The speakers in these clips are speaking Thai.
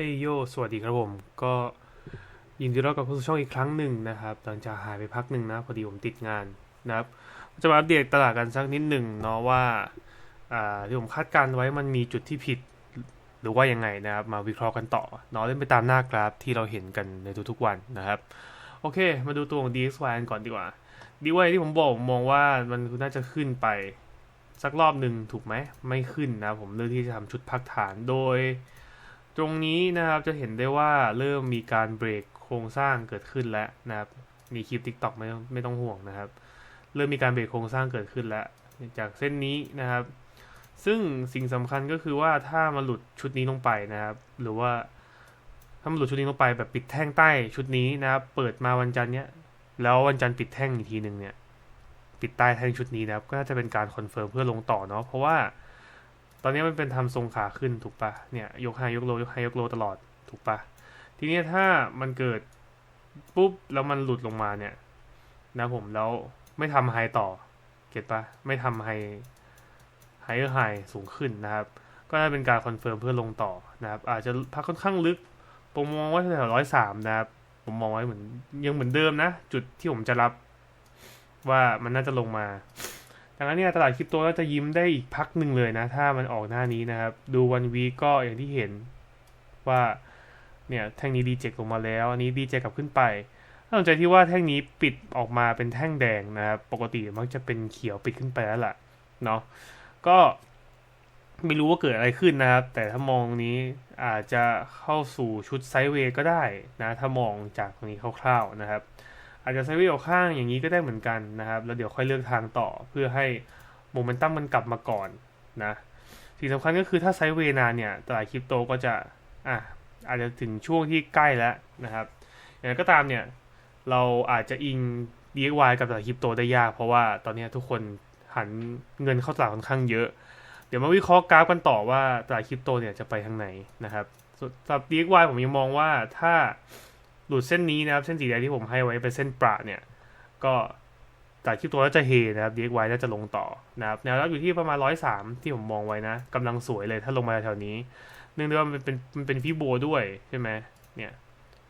เฮ้ยโย สวัสดีครับผม ก็ยินดีต้อนรับเข้าสู่ช่องอีกครั้งหนึ่งนะครับ หลังจากหายไปพักหนึ่งนะ พอดีผมติดงานนะครับ จะมาอัปเดตตลาดกันสักนิดหนึ่งเนาะว่าอ่าที่ผมคาดการณ์ไว้มันมีจุดที่ผิด หรือว่ายังไงนะครับ มาวิเคราะห์กันต่อเนาะเล่นไปตามหน้ากราฟที่เราเห็นกันในทุกๆวันนะครับ โอเค มาดูตัวของ DXY กันก่อนดีกว่า DXY ที่ผมบอกผมมองว่ามันน่าจะขึ้นไปสักรอบหนึ่งถูกไหมไม่ขึ้นนะ ผมเลือกที่จะทำชุดพักฐานโดย ตรงนี้นะครับจะเห็นได้ว่าเริ่มมีการเบรกโครงสร้างเกิดขึ้นแล้วนะครับมีคลิป TikTok ไม่ต้องไม่ต้องห่วงนะครับ เริ่มมีการเบรกโครงสร้างเกิดขึ้นแล้ว จากเส้นนี้นะครับ ซึ่งสิ่งสำคัญก็คือว่าถ้ามันหลุดชุดนี้ลงไปนะครับ หรือว่าถ้ามันหลุดชุดนี้ลงไปแบบปิดแท่งใต้ชุดนี้นะครับ เปิดมาวันจันทร์เนี้ยแล้ววันจันทร์ปิดแท่งอีกทีหนึ่งเนี่ยปิดใต้แท่งชุดนี้นะครับ ก็น่าจะเป็นการคอนเฟิร์มเพื่อลงต่อเนาะเพราะว่า ตอนนี้มันเป็นทำทรงขาขึ้นถูกปะเนี่ยยกไฮยกโลยกไฮยกโลตลอดถูกปะทีนี้ถ้ามันเกิดปุ๊บแล้วมันหลุดลงมาเนี่ย นะผมแล้วไม่ทำไฮต่อ เก็ตปะไม่ทำไฮไฮเออร์ไฮสูงขึ้นนะครับ ก็น่าเป็นการคอนเฟิร์มเพื่อลงต่อนะครับ อาจจะพักค่อนข้างลึก ผมมองว่าแถวร้อยสามนะครับ ผมมองไว้เหมือนยังเหมือนเดิมนะ จุดที่ผมจะรับว่ามันน่าจะลงมา ดังนั้นเนี่ยตลาดคริปโตก็จะยิ้มได้อีกพักหนึ่งเลยนะ ถ้ามันออกหน้านี้นะครับ ดูวันวีก็อย่างที่เห็นว่าเนี่ยแท่งนี้ดีเจกลงมาแล้ว อันนี้ดีเจกลับขึ้นไปน่าสนใจที่ว่าแท่งนี้ปิดออกมาเป็นแท่งแดงนะครับ ปกติมักจะเป็นเขียวปิดขึ้นไปแล้วล่ะเนาะก็ไม่รู้ว่าเกิดอะไรขึ้นนะครับ แต่ถ้ามองนี้อาจจะเข้าสู่ชุดไซด์เวย์ก็ได้นะ ถ้ามองจากตรงนี้คร่าวๆนะครับ อาจจะไซด์เวย์ออกข้างอย่างนี้ก็ได้เหมือนกันนะครับ แล้วเดี๋ยวค่อยเลือกทางต่อเพื่อให้โมเมนตัมมันกลับมาก่อนนะสิ่งสำคัญก็คือถ้าไซด์เวย์นานเนี่ยตลาดคริปโตก็จะอะอาจจะถึงช่วงที่ใกล้แล้วนะครับอย่างไรก็ตามเนี่ยเราอาจจะอิง DXY กับตลาดคริปโตได้ยาก เพราะว่าตอนนี้ทุกคนหันเงินเข้าตลาดค่อนข้างเยอะ เดี๋ยวมาวิเคราะห์กราฟกันต่อว่าตลาดคริปโตเนี่ยจะไปทางไหนนะครับสำหรับ DXY ผมยังมองว่าถ้า หลุดเส้นนี้นะครับ เส้นสีแดงที่ผมให้ไว้เป็นเส้นประเนี่ย ก็ตลาดคริปโตน่าจะเฮนะครับ DXY น่าจะลงต่อนะครับแนวรับอยู่ที่ประมาณ103ที่ผมมองไว้นะกำลังสวยเลยถ้าลงมาแถวนี้ เนื่องด้วยว่ามันเป็นมันเป็นฟิโบด้วยใช่ไหมเนี่ย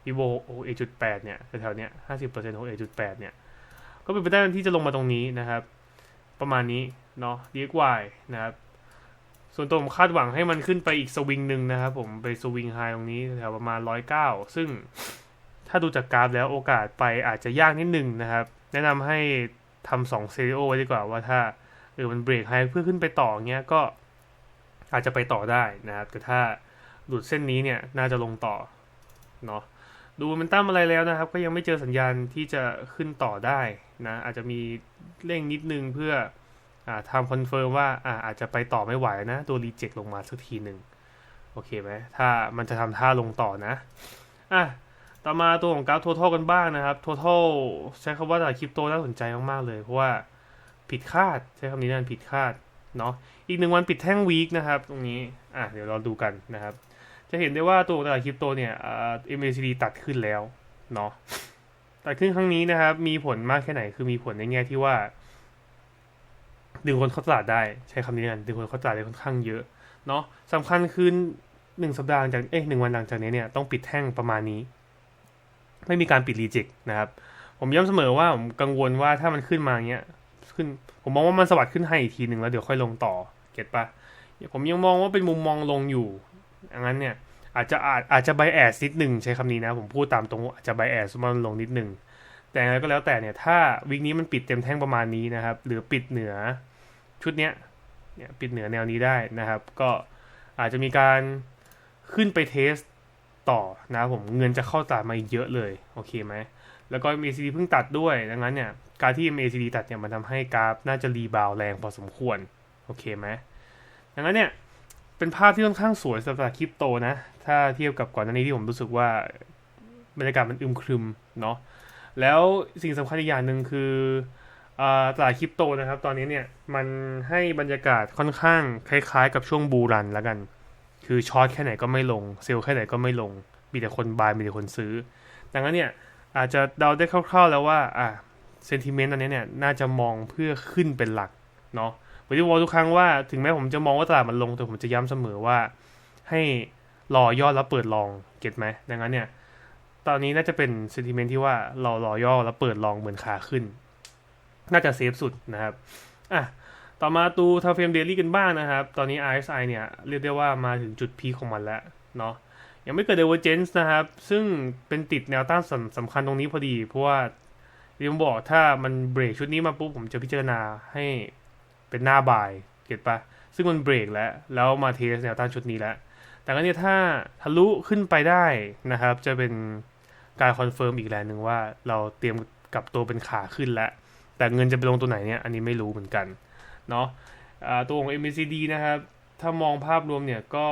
ฟิโบโอเอจุดแปดเนี่ยแถวเนี้ยห้าสิบเปอร์เซ็นต์ของเอจุดแปดเนี่ย ก็เป็นไปได้ที่จะลงมาตรงนี้นะครับ ประมาณนี้เนาะ DXY นะครับ ส่วนตัวผมคาดหวังให้มันขึ้นไปอีกสวิงหนึ่งนะครับ ผมไปสวิงไฮตรงนี้แถวประมาณร้อยเก้าซึ่ง ถ้าดูจากกราฟแล้วโอกาสไปอาจจะยากนิดนึงนะครับ แนะนำให้ทำสองเซริโอไว้ดีกว่าว่าถ้าเออมันเบรกไฮเพื่อขึ้นไปต่อเงี้ยก็อาจจะไปต่อได้นะครับ แต่ถ้าหลุดเส้นนี้เนี่ยน่าจะลงต่อเนาะดูมันตั้มอะไรแล้วนะครับ ก็ยังไม่เจอสัญญาณที่จะขึ้นต่อได้นะอาจจะมีเร่งนิดนึงเพื่ออทำคอนเฟิร์มว่าอาอาจจะไปต่อไม่ไหวนะ ตัวรีเจ็คลงมาสักทีหนึ่งโอเคไหมถ้ามันจะทำท่าลงต่อนะอะ ต่อมาตัวของกราฟ total กันบ้างนะครับ total ใช้คำว่าตลาดคริปโตน่าสนใจมาก ๆ เลย เพราะว่าผิดคาด ใช้คำนี้นั่นผิดคาดเนาะอีกหนึ่งวันปิดแท่งวีคนะครับ ตรงนี้อะเดี๋ยวเราดูกันนะครับ จะเห็นได้ว่าตัวตลาดคริปโตเนี่ยเอ็มเอซีดีตัดขึ้นแล้วเนาะตัดขึ้นครั้งนี้นะครับ มีผลมากแค่ไหนคือมีผลในแง่ที่ว่า ดึงคนเข้าตลาดได้ใช้คำนี้กันดึงคนเข้าตลาดได้ค่อนข้างเยอะเนาะสำคัญคือหนึ่งสัปดาห์หลังจากเอ๊ะหนึ่งวันหลังจากนี้เนี่ยต้องปิดแท่งประมาณนี้ ไม่มีการปิดรีเจ็คนะครับ ผมย้ำเสมอว่าผมกังวลว่าถ้ามันขึ้นมาเงี้ยขึ้นผมมองว่ามันสวัสดขึ้นให้อีกทีหนึ่งแล้วเดี๋ยวค่อยลงต่อเก็ตปะผมยังมองว่าเป็นมุมมองลงอยู่อย่างนั้นเนี่ยอาจจะอาจอาจจะไบแอสนิดหนึ่งใช้คำนี้นะ ผมพูดตามตรงอาจจะไบแอสมันลงนิดหนึ่งแต่อะไรก็แล้วแต่เนี่ยถ้าวิกนี้มันปิดเต็มแท่งประมาณนี้นะครับ หรือปิดเหนือชุดเนี้ยเนี่ยปิดเหนือแนวนี้ได้นะครับ ก็อาจจะมีการขึ้นไปเทส ต่อนะผมเงินจะเข้าตลาดมาเยอะเลยโอเคไหมแล้วก็ MACD เพิ่งตัดด้วยดังนั้นเนี่ยการที่ MACD ตัดเนี่ยมันทำให้กราฟน่าจะรีบาวแรงพอสมควรโอเคไหมดังนั้นเนี่ยเป็นภาพที่ค่อนข้างสวยสำหรับคริปโตนะ ถ้าเทียบกับก่อนหน้านี้ที่ผมรู้สึกว่าบรรยากาศมันอึมครึมเนาะแล้วสิ่งสำคัญอีกอย่างหนึ่งคือตลาดคริปโตนะครับ ตอนนี้เนี่ยมันให้บรรยากาศค่อนข้างคล้ายๆ กับช่วงบูรันแล้วกัน คือช็อตแค่ไหนก็ไม่ลง เซลล์แค่ไหนก็ไม่ลง มีแต่คนบายมีแต่คนซื้อ ดังนั้นเนี่ยอาจจะเดาได้คร่าวๆแล้วว่าอะเซนติเมนต์ตอนนี้เนี่ยน่าจะมองเพื่อขึ้นเป็นหลักเนาะผมจะบอกทุกครั้งว่าถึงแม้ผมจะมองว่าตลาดมันลงแต่ผมจะย้ำเสมอว่าให้รอย่อแล้วเปิดลองเก็ตไหมดังนั้นเนี่ยตอนนี้น่าจะเป็นเซนติเมนต์ที่ว่าเรารอย่อแล้วเปิดลองเหมือนขาขึ้น น่าจะเซฟสุดนะครับอะ ต่อมาตูทาเฟมเดลี่กันบ้างนะครับ ตอนนี้ RSI เนี่ย เรียกได้ว่ามาถึงจุดพีของมันแล้วเนาะยังไม่เกิด divergence นะครับ ซึ่งเป็นติดแนวต้านสำคัญตรงนี้พอดี เพราะว่าเรียนบอกถ้ามันเบรกชุดนี้มาปุ๊บ ผมจะพิจารณาให้เป็นหน้าบายเก็ตปะซึ่งมันเบรกแล้ว แล้วมาเทสแนวต้านชุดนี้แล้ว แต่ก็เนี่ยถ้าทะลุขึ้นไปได้นะครับ จะเป็นการคอนเฟิร์มอีกแรงหนึ่งว่าเราเตรียมกลับตัวเป็นขาขึ้นแล้ว แต่เงินจะไปลงตัวไหนเนี่ยอันนี้ไม่รู้เหมือนกัน เนาะะตัวของ MACD นะครับ ถ้ามองภาพรวมเนี่ยก็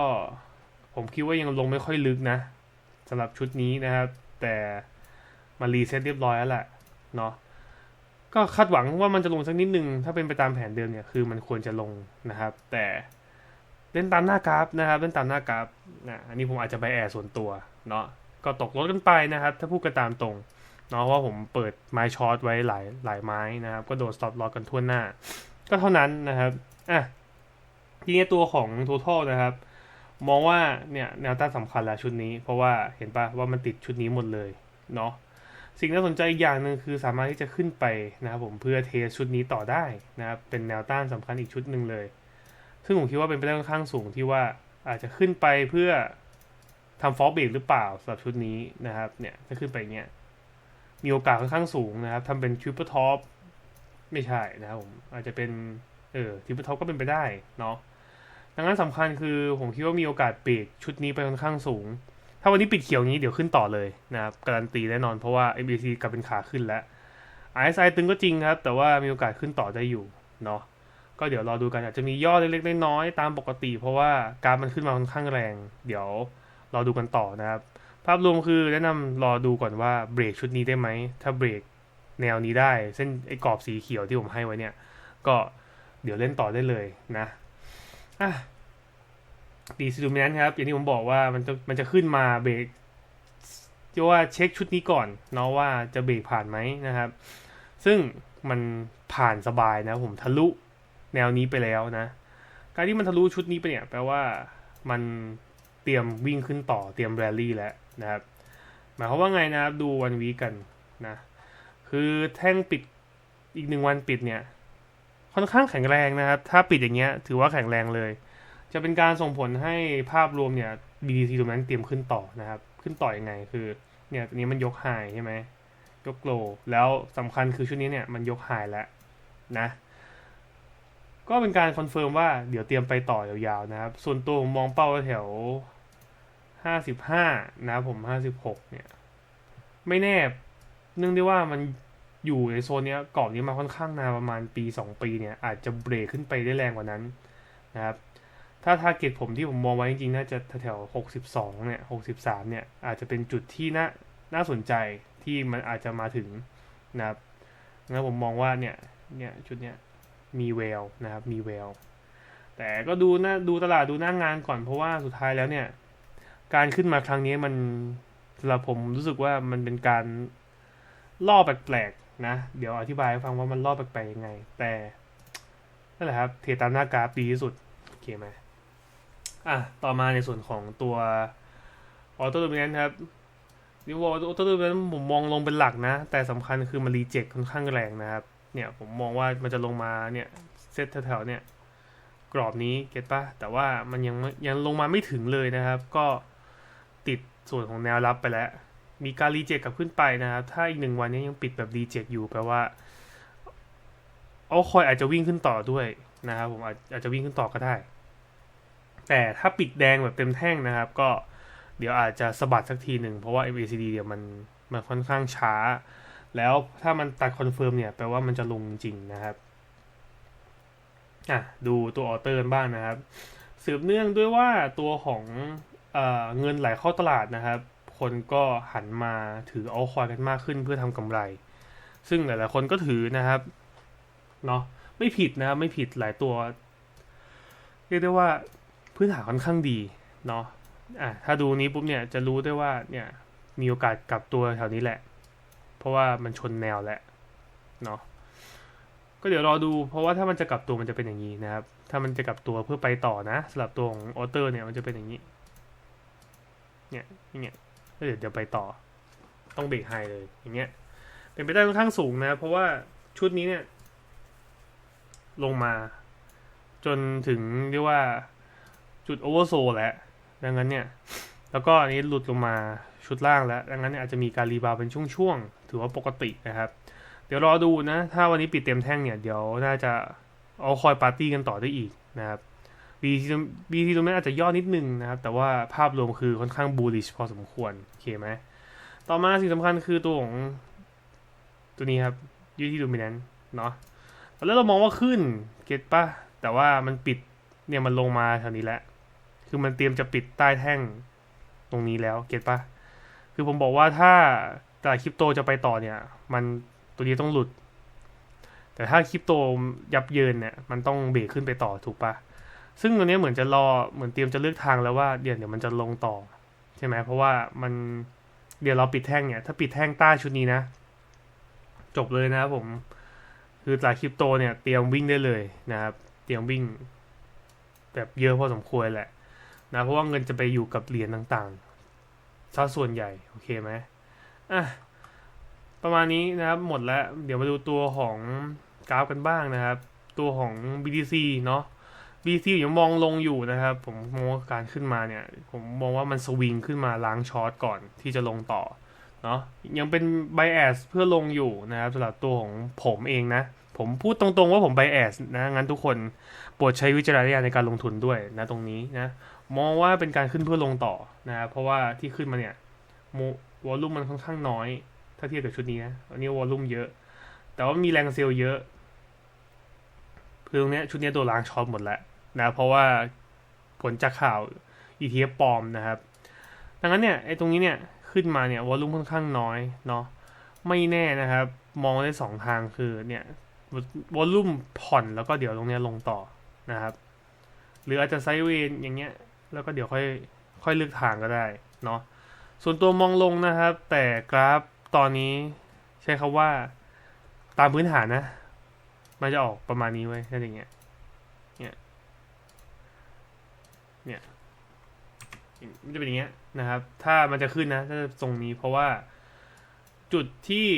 ผมคิดว่ายังลงไม่ค่อยลึกนะสำหรับชุดนี้นะครับ แต่มารีเซ็ตเรียบร้อยแล้วแหละเนาะก็คาดหวังว่ามันจะลงสักนิดนึง ถ้าเป็นไปตามแผนเดิมเนี่ยคือมันควรจะลงนะครับ แต่เล่นตามหน้ากราฟนะครับเล่นตามหน้ากราฟนะอันนี้ผมอาจจะไปแอร์ส่วนตัวเนาะก็ตกรถกันไปนะครับ ถ้าพูดกันตามตรงเนาะเพราะผมเปิดไม้ช็อตไว้หลายหลายไม้นะครับ ก็โดนสต็อปลอกันทั่วหน้า ก็เท่านั้นนะครับอะทีนี้ตัวของ total นะครับ มองว่าเนี่ยแนวต้านสำคัญแล้วชุดนี้ เพราะว่าเห็นปะว่ามันติดชุดนี้หมดเลยเนาะสิ่งน่าสนใจอีกอย่างหนึ่งคือสามารถที่จะขึ้นไปนะครับผมเพื่อเทชุดนี้ต่อได้นะครับเป็นแนวต้านสำคัญอีกชุดหนึ่งเลย ซึ่งผมคิดว่าเป็นไปได้ค่อนข้างสูงที่ว่าอาจจะขึ้นไปเพื่อทำฟอลเบรกหรือเปล่าสำหรับชุดนี้นะครับเนี่ยถ้าขึ้นไปเนี้ยมีโอกาสค่อนข้างสูงนะครับทำเป็นทริปเปอร์ท็อป ไม่ใช่นะครับผมอาจจะเป็นเออทิปท็อปก็เป็นไปได้เนาะดังนั้นสำคัญคือผมคิดว่ามีโอกาสเบรกชุดนี้ไปค่อนข้างสูง ถ้าวันนี้ปิดเขียวนี้เดี๋ยวขึ้นต่อเลยนะครับการันตีแน่นอนเพราะว่า MAC กลับเป็นขาขึ้นแล้ว RSI ตึงก็จริงครับ แต่ว่ามีโอกาสขึ้นต่อได้อยู่เนาะก็เดี๋ยวรอดูกันอาจจะมีย่อเล็กๆน้อยๆตามปกติ เพราะว่าการมันขึ้นมาค่อนข้างแรง เดี๋ยวรอดูกันต่อนะครับ ภาพรวมคือแนะนำรอดูก่อนว่าเบรกชุดนี้ได้ไหมถ้าเบรก แนวนี้ได้ เส้นไอ้กรอบสีเขียวที่ผมให้ไว้เนี่ย ก็เดี๋ยวเล่นต่อได้เลยนะอะดีซิดูมินันครับ อย่างที่ผมบอกว่ามันจะมันจะขึ้นมาเบรกที่ว่าเช็คชุดนี้ก่อนเนาะว่าจะเบรกผ่านไหมนะครับ ซึ่งมันผ่านสบายนะผมทะลุแนวนี้ไปแล้วนะ การที่มันทะลุชุดนี้ไปเนี่ยแปลว่ามันเตรียมวิ่งขึ้นต่อเตรียมแรลลี่แล้วนะครับ หมายความว่าไงนะครับดูวันวีกันนะ คือแท่งปิดอีกหนึ่งวันปิดเนี่ย ค่อนข้างแข็งแรงนะครับ ถ้าปิดอย่างเงี้ย ถือว่าแข็งแรงเลย จะเป็นการส่งผลให้ภาพรวมเนี่ย BTC ตรงนั้นเตรียมขึ้นต่อนะครับ ขึ้นต่ออยังไง คือเนี่ยตัวนี้มันยกไฮใช่ไหมยกโลแล้วสำคัญคือชุดนี้เนี่ยมันยกไฮแล้วนะ ก็เป็นการคอนเฟิร์มว่าเดี๋ยวเตรียมไปต่อยาวๆนะครับ ส่วนตัวผมมองเป้าแถวห้าสิบห้านะผมห้าสิบหกเนี่ย ไม่แน่ เนื่องด้วยว่ามันอยู่ในโซนนี้กรอบนี้มาค่อนข้างนานประมาณปีสองปีเนี่ย อาจจะเบรกขึ้นไปได้แรงกว่านั้นนะครับ ถ้าทาร์เก็ตผมที่ผมมองไว้จริงๆ น่าจะแถวหกสิบสองเนี่ยหกสิบสามเนี่ย อาจจะเป็นจุดที่น่าน่าสนใจที่มันอาจจะมาถึงนะครับงั้นผมมองว่าเนี่ย เนี่ยชุดเนี้ยมีเวลนะครับ มีเวลแต่ก็ดูหน้าดูตลาดดูหน้างงานก่อนเพราะว่าสุดท้ายแล้วเนี่ย การขึ้นมาครั้งนี้มันสำหรับผมรู้สึกว่ามันเป็นการ ล่อแปลกๆนะ เดี๋ยวอธิบายให้ฟังว่ามันล่อแปลกๆยังไง แต่นั่นแหละครับเทตามหน้ากราฟดีที่สุดโอเคไหมอะต่อมาในส่วนของตัวออโต้ดูมิเนนครับนิวออโต้ดูมิเนนผมมองลงเป็นหลักนะ แต่สำคัญคือมันรีเจ็คค่อนข้างแรงนะครับ เนี่ยผมมองว่ามันจะลงมาเนี่ยเซตแถวๆเนี่ยกรอบนี้เก็ตปะแต่ว่ามันยังยังลงมาไม่ถึงเลยนะครับ ก็ติดส่วนของแนวรับไปแล้ว มีการรีเจ็คกลับขึ้นไปนะครับ ถ้าอีกหนึ่งวันนี้ยังปิดแบบรีเจ็คอยู่แปลว่าเอาคอยอาจจะวิ่งขึ้นต่อด้วยนะครับผมอาจจะวิ่งขึ้นต่อก็ได้ แต่ถ้าปิดแดงแบบเต็มแท่งนะครับ ก็เดี๋ยวอาจจะสะบัดสักทีหนึ่งเพราะว่า MACD เดี๋ยวมันมันค่อนข้างช้า แล้วถ้ามันตัดคอนเฟิร์มเนี่ยแปลว่ามันจะลงจริงนะครับอะดูตัวออเตอร์บ้างนะครับ สืบเนื่องด้วยว่าตัวของเอเงินไหลเข้าตลาดนะครับ คนก็หันมาถือเอาคอยกันมากขึ้นเพื่อทำกำไร ซึ่งหลายๆคนก็ถือนะครับเนาะไม่ผิดนะไม่ผิดหลายตัว เรียกได้ว่าพื้นฐานค่อนข้างดีเนาะอะถ้าดูนี้ปุ๊บเนี่ยจะรู้ได้ว่าเนี่ยมีโอกาสกลับตัวแถวนี้แหละ เพราะว่ามันชนแนวแหละเนาะก็เดี๋ยวรอดู เพราะว่าถ้ามันจะกลับตัวมันจะเป็นอย่างนี้นะครับ ถ้ามันจะกลับตัวเพื่อไปต่อนะสำหรับตัวของออเตอร์เนี่ยมันจะเป็นอย่างนี้ เนี่ยอย่างเงี้ย เดี๋ยวเดี๋ยวไปต่อ ต้องเบรกไฮเลย อย่างเงี้ย เป็นไปได้ค่อนข้างสูงนะ เพราะว่าชุดนี้เนี่ย ลงมา จนถึงเรียกว่าจุดโอเวอร์โซแล้วดังนั้นเนี่ย แล้วก็อันนี้หลุดลงมาชุดล่างแล้ว ดังนั้นเนี่ยอาจจะมีการรีบาวเป็นช่วงๆ ถือว่าปกตินะครับ เดี๋ยวรอดูนะ ถ้าวันนี้ปิดเต็มแท่งเนี่ย เดี๋ยวน่าจะเอาคอยปาร์ตี้กันต่อได้อีกนะครับ บีทีบีทีตรงนี้อาจจะย่อนิดนึงนะครับ แต่ว่าภาพรวมคือค่อนข้างบูลลิชพอสมควร โอเคไหม ต่อมาสิ่งสำคัญคือตัวของตัวนี้ครับยูที่ดูมินนเนาะแล้วเรามองว่าขึ้นเก็ตปะแต่ว่ามันปิดเนี่ยมันลงมาแถวนี้แล้ว คือมันเตรียมจะปิดใต้แท่งตรงนี้แล้วเก็ตปะคือผมบอกว่าถ้าตลาดคริปโตจะไปต่อเนี่ย มันตัวนี้ต้องหลุด แต่ถ้าคริปโตยับเยินเนี่ย มันต้องเบรกขึ้นไปต่อถูกปะ ซึ่งตัวนี้เหมือนจะรอเหมือนเตรียมจะเลือกทางแล้วว่าเดี๋ยวเดี๋ยวมันจะลงต่อ ใช่ไหมเพราะว่ามันเดี๋ยวเราปิดแท่งเนี่ย ถ้าปิดแท่งใต้ชุดนี้นะ จบเลยนะครับผม คือตลาดคริปโตเนี่ยเตรียมวิ่งได้เลยนะครับ เตรียมวิ่งแบบเยอะพอสมควรแหละ นะเพราะว่าเงินจะไปอยู่กับเหรียญต่างๆซะส่วนใหญ่ โอเคไหมอะประมาณนี้นะครับ หมดแล้ว เดี๋ยวมาดูตัวของกราฟกันบ้างนะครับ ตัวของ BTC เนาะ BTC ยังมองลงอยู่นะครับ ผมมองว่าการขึ้นมาเนี่ย ผมมองว่ามันสวิงขึ้นมาล้างช็อตก่อนที่จะลงต่อเนาะยังเป็น bias เพื่อลงอยู่นะครับสำหรับตัวของผมเองนะ ผมพูดตรงๆว่าผม bias นะ งั้นทุกคนโปรดใช้วิจารณญาณในการลงทุนด้วยนะตรงนี้นะมองว่าเป็นการขึ้นเพื่อลงต่อนะครับเพราะว่าที่ขึ้นมาเนี่ยวอลลุ่มมันค่อนข้างน้อย ถ้าเทียบกับชุดนี้นะอันนี้วอลลุ่มเยอะ แต่ว่ามีแรงเซลล์เยอะคือตรงเนี้ยชุดนี้ตัวล้างช็อตหมดแล้ว นะเพราะว่าผลจากข่าว ETF ปลอมนะครับ ดังนั้นเนี่ยไอ้ตรงนี้เนี่ยขึ้นมาเนี่ยวอลุ่มค่อนข้างน้อยเนาะไม่แน่นะครับ มองได้สองทางคือเนี่ยวอลุ่มผ่อนแล้วก็เดี๋ยวตรงเนี้ยลงต่อนะครับ หรืออาจจะไซด์เวย์อย่างเงี้ยแล้วก็เดี๋ยวค่อยค่อยเลือกทางก็ได้เนาะส่วนตัวมองลงนะครับ แต่กราฟตอนนี้ใช้คาว่าตามพื้นฐานนะ มันจะออกประมาณนี้ไว้แค่อย่างเงี้ยเนี่ย เนี่ยมันจะเป็นอย่างเงี้ยนะครับ ถ้ามันจะขึ้นนะถ้าตรงนี้เพราะว่าจุดที่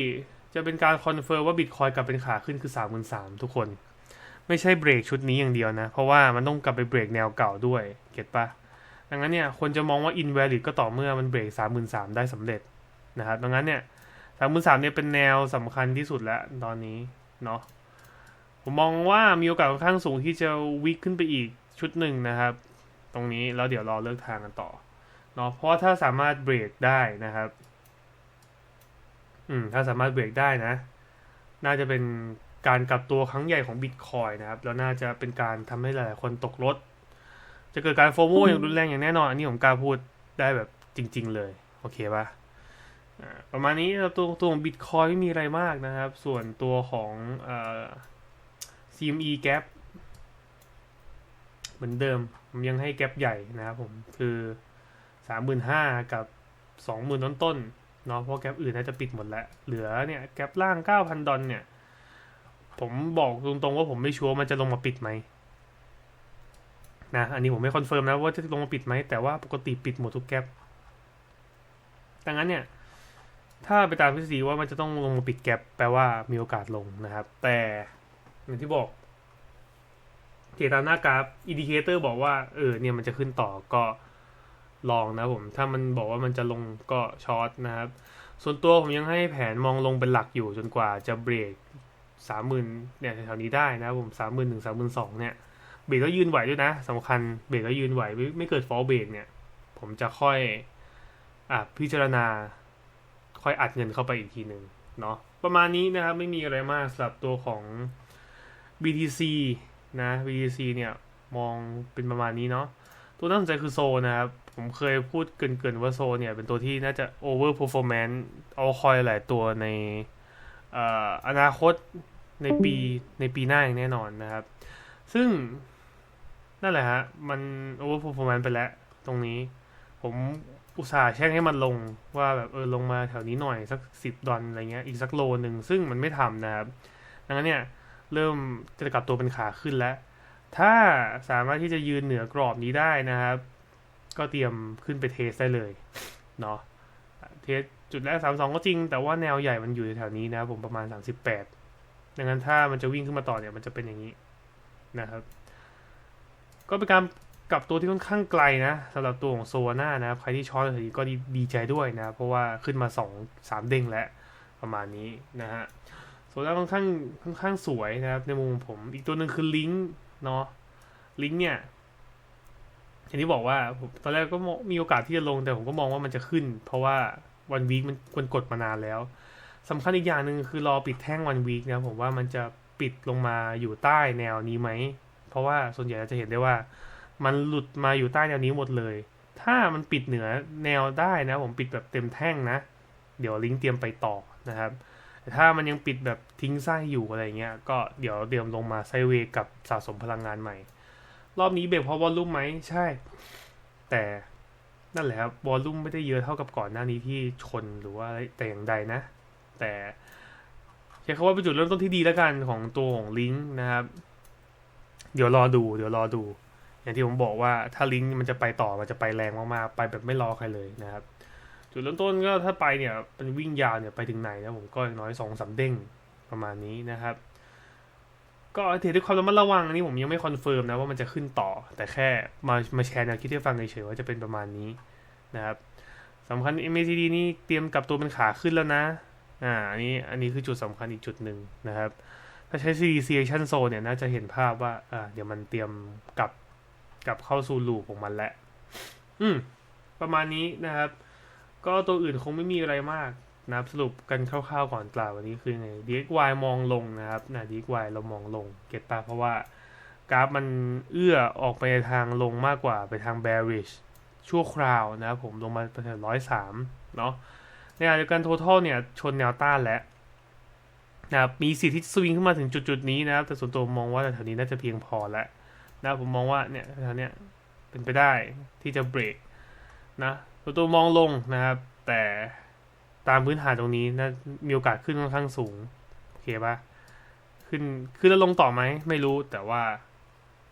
จะเป็นการคอนเฟิร์มว่าบิตคอยกลับเป็นขาขึ้นคือสามหมื่นสามทุกคน ไม่ใช่เบรกชุดนี้อย่างเดียวนะ เพราะว่ามันต้องกลับไปเบรกแนวเก่าด้วย เก็ตปะดังนั้นเนี่ยคนจะมองว่า invalid ก็ต่อเมื่อมันเบรกสามหมื่นสามได้สำเร็จนะครับดังนั้นเนี่ยสามหมื่นสามเนี่ยเป็นแนวสำคัญที่สุดแล้วตอนนี้เนาะผมมองว่ามีโอกาสค่อนข้างสูงที่จะวิกขึ้นไปอีกชุดหนึ่งนะครับ ตรงนี้แล้วเดี๋ยวรอเลือกทางกันต่อเนาะเพราะถ้าสามารถเบรกได้นะครับ อืมถ้าสามารถเบรกได้นะ น่าจะเป็นการกลับตัวครั้งใหญ่ของบิตคอยนะครับ แล้วน่าจะเป็นการทำให้หลายๆคนตกรถ จะเกิดการโฟโมอย่างรุนแรงอย่างแน่นอน อันนี้ผมกล้าพูดได้แบบจริง ๆ เลย โอเคปะอ่าประมาณนี้ตัวตัวของบิตคอยไม่มีอะไรมากนะครับ ส่วนตัวของเอ่อ CME gap เหมือนเดิม ผมยังให้แกปใหญ่นะครับผมคือสามหมื่นห้ากับสองหมื่นต้นๆเนาะเพราะแกปอื่นน่าจะปิดหมดแล้ว เหลือเนี่ยแกปล่างเก้าพันดอลเนี่ย ผมบอกตรงๆว่าผมไม่ชัวร์มันจะลงมาปิดไหมนะอันนี้ผมไม่คอนเฟิร์มนะว่าจะลงมาปิดไหมแต่ว่าปกติปิดหมดทุกแกปดังนั้นเนี่ยถ้าไปตามทฤษฎีว่ามันจะต้องลงมาปิดแกปแปลว่ามีโอกาสลงนะครับ แต่อย่างที่บอก เกตามหน้ากราฟอินดิเคเตอร์บอกว่าเออเนี่ยมันจะขึ้นต่อก็ลองนะผมถ้ามันบอกว่ามันจะลงก็ช็อตนะครับ ส่วนตัวผมยังให้แผนมองลงเป็นหลักอยู่จนกว่าจะเบรกสามหมื่นเนี่ยแถวนี้ได้นะผมสามหมื่นหนึ่งสามหมื่นสองเนี่ยเบรกก็ยืนไหวด้วยนะสำคัญเบรกก็ยืนไหวไม่ไม่เกิดฟอลเบรกเนี่ย ผมจะค่อยอะพิจารณา ค่อยอัดเงินเข้าไปอีกทีหนึ่งเนาะประมาณนี้นะครับไม่มีอะไรมากสำหรับตัวของ BTC นะ BTC เนี่ยมองเป็นประมาณนี้เนาะตัวน่าสนใจคือโซนะครับ ผมเคยพูดเกินๆว่าโซเนี่ย เป็นตัวที่น่าจะ over performance เอาคอยหลายตัวในอนาคตในปีในปีหน้าอย่างแน่นอนนะครับ ซึ่งนั่นแหละฮะ มัน over performance ไปแล้วตรงนี้ ผมอุตส่าห์แช่งให้มันลงว่าแบบเออลงมาแถวนี้หน่อยสักสิบดอลอะไรเงี้ยอีกสักโลหนึ่งซึ่งมันไม่ทำนะครับ ดังนั้นเนี่ย เริ่มจะกลับตัวเป็นขาขึ้นแล้ว ถ้าสามารถที่จะยืนเหนือกรอบนี้ได้นะครับ ก็เตรียมขึ้นไปเทสได้เลยเนาะเทสจุดแรกสามสองก็จริง แต่ว่าแนวใหญ่มันอยู่แถวนี้นะผมประมาณสามสิบแปดดังนั้นถ้ามันจะวิ่งขึ้นมาต่อเนี่ยมันจะเป็นอย่างนี้นะครับ ก็เป็นการกลับตัวที่ค่อนข้างไกลนะสำหรับตัวของโซน่านะครับ ใครที่ช้อนถือก็ดีดีใจด้วยนะ เพราะว่าขึ้นมาสองสามเด้งแล้วประมาณนี้นะฮะ โซน่าค่อนข้างค่อนข้างสวยนะครับ ในมุมผม อีกตัวหนึ่งคือลิงเนาะลิงเนี่ยอย่างที่บอกว่าผมตอนแรกก็มีโอกาสที่จะลงแต่ผมก็มองว่ามันจะขึ้น เพราะว่าวันวีคมันควรกดมานานแล้วสำคัญอีกอย่างหนึ่งคือรอปิดแท่งวันวีคนะผมว่ามันจะปิดลงมาอยู่ใต้แนวนี้ไหม เพราะว่าส่วนใหญ่เราจะเห็นได้ว่า มันหลุดมาอยู่ใต้แนวนี้หมดเลย ถ้ามันปิดเหนือแนวได้นะ ผมปิดแบบเต็มแท่งนะ เดี๋ยวลิงก์เตรียมไปต่อนะครับ แต่ถ้ามันยังปิดแบบทิ้งไส้อยู่อะไรเงี้ย ก็เดี๋ยวเตรียมลงมาไซเวกับสะสมพลังงานใหม่ รอบนี้เบรกเพราะวอลลุ่มไหมใช่ แต่นั่นแหละครับวอลลุ่มไม่ได้เยอะเท่ากับก่อนหน้านี้ที่ชนหรือว่าอะไรแต่อย่างใดนะ แต่ใช้คำว่าเป็นจุดเริ่มต้นที่ดีแล้วกันของตัวของลิงก์นะครับ เดี๋ยวรอดู เดี๋ยวรอดู อย่างที่ผมบอกว่าถ้าลิงก์มันจะไปต่อมันจะไปแรงมากๆ ไปแบบไม่รอใครเลยนะครับ จุดเริ่มต้นก็ถ้าไปเนี่ยเป็นวิ่งยาวเนี่ยไปถึงไหนนะผมก็อย่างน้อยสองสามเด้งประมาณนี้นะครับ ก็เทด้วยความระมัดระวังอันนี้ผมยังไม่คอนเฟิร์มนะว่ามันจะขึ้นต่อ แต่แค่มามาแชร์แนวคิดให้ฟังเฉยๆว่าจะเป็นประมาณนี้นะครับสำคัญ MACD นี่เตรียมกลับตัวเป็นขาขึ้นแล้วนะอ่าอันนี้อันนี้คือจุดสำคัญอีกจุดหนึ่งนะครับถ้าใช้ CDC Action Zone เนี่ยน่าจะเห็นภาพว่าอ่าเดี๋ยวมันเตรียมกลับกลับเข้าสู่ลูปของมันแล้ว อืม ประมาณนี้นะครับ ก็ตัวอื่นคงไม่มีอะไรมากนะครับสรุปกันคร่าวๆก่อนกล่าววันนี้คือไง DXY มองลงนะครับนะ DXY เรามองลงเก็ตปะเพราะว่ากราฟมันเอื้อออกไปทางลงมากกว่าไปทาง bearish ชั่วคราวนะครับผมลงมาประมาณร้อยสามเนาะในขณะเดียวกัน total เนี่ย ชนแนวต้านแล้วนะครับมีสิทธิ์ที่สวิงขึ้นมาถึงจุดจุดนี้นะครับ แต่ส่วนตัวมองว่าแถวนี้น่าจะเพียงพอแล้วนะผมมองว่าเนี่ยแถวเนี้ยเป็นไปได้ที่จะเบรกนะ ส่วตัวมองลงนะครับ แต่ตามพื้นฐานตรงนี้นะมีโอกาสขึ้นค่อนข้างสูงโอเคปะขึ้นขึ้นแล้วลงต่อไหมไม่รู้แต่ว่า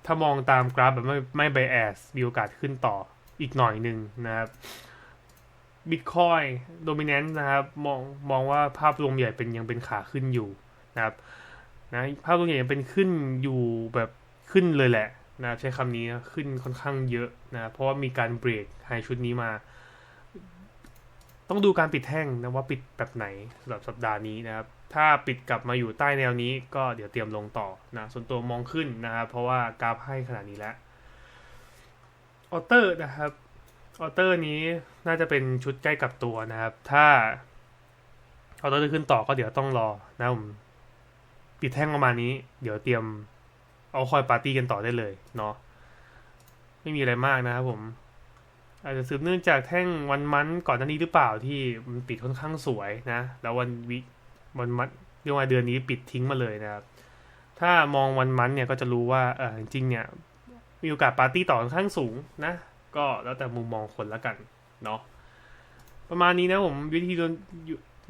ถ้ามองตามกราฟแบบไม่ไม่ไบแอสมีโอกาสขึ้นต่ออีกหน่อยหนึ่งนะครับบิตคอยโดมิเนนต์นะครับมองมองว่าภาพรวมใหญ่เป็นยังเป็นขาขึ้นอยู่นะครับนะภาพรวมใหญ่ยังเป็นขึ้นอยู่แบบขึ้นเลยแหละนะใช้คำนี้นะขึ้นค่อนข้างเยอะนะเพราะว่ามีการเบรกไฮชุดนี้มา ต้องดูการปิดแท่งนะว่าปิดแบบไหนสำหรับสัปดาห์นี้นะครับ ถ้าปิดกลับมาอยู่ใต้แนวนี้ก็เดี๋ยวเตรียมลงต่อนะ ส่วนตัวมองขึ้นนะครับเพราะว่ากราฟให้ขนาดนี้แล้วออเตอร์นะครับออเตอร์นี้น่าจะเป็นชุดใกล้กับตัวนะครับ ถ้าออเตอร์จะขึ้นต่อก็เดี๋ยวต้องรอนะผมปิดแท่งประมาณนี้ เดี๋ยวเตรียมเอาคอยปาร์ตี้กันต่อได้เลยเนาะไม่มีอะไรมากนะครับผม อาจจะสืบเนื่องจากแท่งวันมันก่อนหน้านี้หรือเปล่าที่มันปิดค่อนข้างสวยนะ แล้ววันวิวันมันเรียกว่าเดือนนี้ปิดทิ้งมาเลยนะครับ ถ้ามองวันมันเนี่ยก็จะรู้ว่าเออจริงเนี่ย มีโอกาสปาร์ตี้ต่อค่อนข้างสูงนะ ก็แล้วแต่มุมมองคนละกันเนาะประมาณนี้นะผมวิธี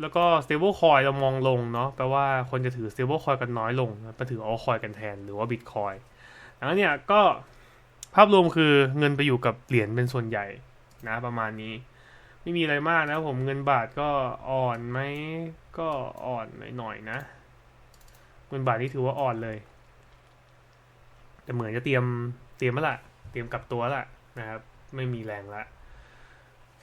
แล้วก็ stable coin เรามองลงเนาะแปลว่าคนจะถือ stable coin กันน้อยลงไปถือ all coin กันแทนหรือว่า bitcoin ดังนั้นเนี่ยก็ภาพรวมคือเงินไปอยู่กับเหรียญเป็นส่วนใหญ่ นะประมาณนี้ ไม่มีอะไรมากนะผมเงินบาทก็อ่อนไหมก็อ่อนหน่อยๆนะ เงินบาทนี่ถือว่าอ่อนเลย แต่เหมือนจะเตรียมเตรียมแล้วละเตรียมกลับตัวละนะครับ ไม่มีแรงละ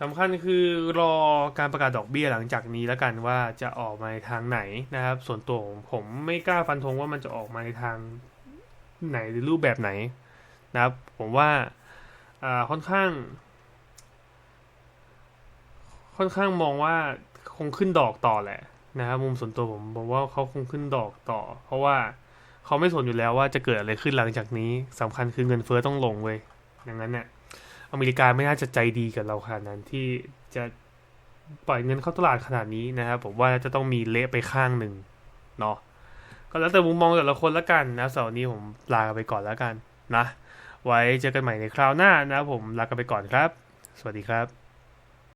สำคัญคือรอการประกาศดอกเบี้ยหลังจากนี้แล้วกันว่าจะออกมาในทางไหนนะครับ ส่วนตัวผมไม่กล้าฟันธงว่ามันจะออกมาในทางไหนหรือรูปแบบไหนนะครับ ผมว่าค่อนข้าง ค่อนข้างมองว่าคงขึ้นดอกต่อแหละนะครับมุมส่วนตัวผมผมว่าเขาคงขึ้นดอกต่อ เพราะว่าเขาไม่สนอยู่แล้วว่าจะเกิดอะไรขึ้นหลังจากนี้สำคัญคือเงินเฟอ้อต้องลงเว้ยอย่างนั้นเนี่ยอเมริกาไม่น่าจะใจดีกับเราขนาดนั้นที่จะปล่อยเงินเข้าตลาดขนาดนี้นะครับผมว่าจะต้องมีเละไปข้างหนึ่งเนาะก็แล้วแต่มุมมองแต่ละคนละกันนะเสาร์นี้ผมลาไปก่อนแล้วกันนะ ไว้เจอกันใหม่ในคราวหน้านะผมลากันไปก่อนครับ สวัสดีครับ